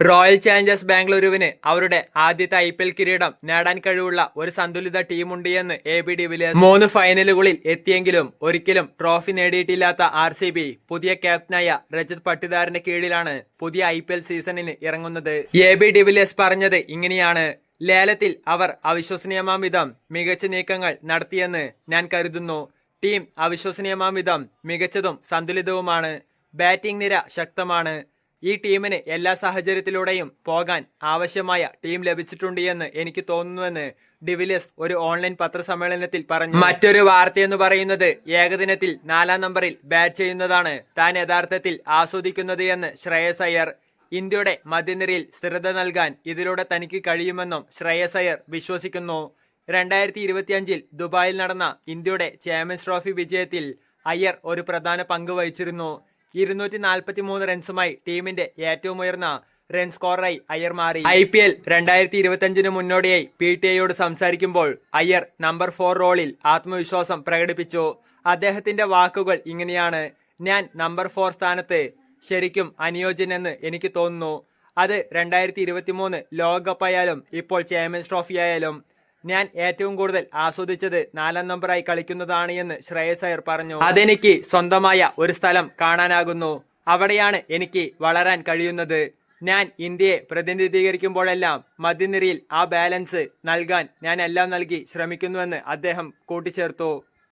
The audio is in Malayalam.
റോയൽ ചാലഞ്ചേഴ്സ് ബാംഗ്ലൂരുവിന് അവരുടെ ആദ്യത്തെ ഐ പി എൽ കിരീടം നേടാൻ കഴിവുള്ള ഒരു സന്തുലിത ടീമുണ്ട് എന്ന് എ ബി ഡിവിലിയേഴ്സ് മൂന്ന് ഫൈനലുകളിൽ എത്തിയെങ്കിലും ഒരിക്കലും ട്രോഫി നേടിയിട്ടില്ലാത്ത ആർ സി ബി പുതിയ ക്യാപ്റ്റനായ രജത് പട്ടിദാറിന്റെ കീഴിലാണ് പുതിയ ഐ പി എൽ സീസണിന് ഇറങ്ങുന്നത്. എ ബി ഡിവിലിയേഴ്സ് പറഞ്ഞത് ഇങ്ങനെയാണ്. ലേലത്തിൽ അവർ അവിശ്വസനീയമാം വിധം മികച്ച നീക്കങ്ങൾ നടത്തിയെന്ന് ഞാൻ കരുതുന്നു. ടീം അവിശ്വസനീയമാം വിധം മികച്ചതും സന്തുലിതവുമാണ്. ബാറ്റിംഗ് നിര ശക്തമാണ്. ഈ ടീമിന് എല്ലാ സാഹചര്യത്തിലൂടെയും പോകാൻ ആവശ്യമായ ടീം ലഭിച്ചിട്ടുണ്ട് എന്ന് എനിക്ക് തോന്നുന്നുവെന്ന് ഡിവിലിയസ് ഒരു ഓൺലൈൻ പത്രസമ്മേളനത്തിൽ പറഞ്ഞു. മറ്റൊരു വാർത്തയെന്ന് പറയുന്നത് ഏകദിനത്തിൽ നാലാം നമ്പറിൽ ബാറ്റ് ചെയ്യുന്നതാണ് താൻ യഥാർത്ഥത്തിൽ ആസ്വദിക്കുന്നത് എന്ന് ശ്രേയസ് അയ്യർ. ഇന്ത്യയുടെ മധ്യനിരയിൽ സ്ഥിരത നൽകാൻ ഇതിലൂടെ തനിക്ക് കഴിയുമെന്നും ശ്രേയസ് അയ്യർ വിശ്വസിക്കുന്നു. രണ്ടായിരത്തി ഇരുപത്തിയഞ്ചിൽ ദുബായിൽ നടന്ന ഇന്ത്യയുടെ ചാമ്പ്യൻസ് ട്രോഫി വിജയത്തിൽ അയ്യർ ഒരു പ്രധാന പങ്ക് വഹിച്ചിരുന്നു. ഇരുന്നൂറ്റി നാൽപ്പത്തി മൂന്ന് റൺസുമായി ടീമിന്റെ ഏറ്റവും ഉയർന്ന റൺ സ്കോറായി അയ്യർ മാറി. ഐ പി എൽ രണ്ടായിരത്തി ഇരുപത്തിയഞ്ചിന് മുന്നോടിയായി പി ടി ഐയോട് സംസാരിക്കുമ്പോൾ അയ്യർ നമ്പർ ഫോർ റോളിൽ ആത്മവിശ്വാസം പ്രകടിപ്പിച്ചു. അദ്ദേഹത്തിന്റെ വാക്കുകൾ ഇങ്ങനെയാണ്. ഞാൻ നമ്പർ ഫോർ സ്ഥാനത്ത് ശരിക്കും അനുയോജ്യനെന്ന് എനിക്ക് തോന്നുന്നു. അത് രണ്ടായിരത്തി ഇരുപത്തി മൂന്ന് ലോകകപ്പായാലും ഇപ്പോൾ ചാമ്പ്യൻസ് ട്രോഫി ആയാലും ഞാൻ ഏറ്റവും കൂടുതൽ ആസ്വദിച്ചത് നാലാം നമ്പറായി കളിക്കുന്നതാണ് എന്ന് ശ്രേയസ് അയർ പറഞ്ഞു. അതെനിക്ക് സ്വന്തമായ ഒരു സ്ഥലം കാണാനാകുന്നു. അവിടെയാണ് എനിക്ക് വളരാൻ കഴിയുന്നത്. ഞാൻ ഇന്ത്യയെ പ്രതിനിധീകരിക്കുമ്പോഴെല്ലാം മധ്യനിരയിൽ ആ ബാലൻസ് നൽകാൻ ഞാൻ എല്ലാം നൽകി ശ്രമിക്കുന്നുവെന്ന് അദ്ദേഹം കൂട്ടിച്ചേർത്തു.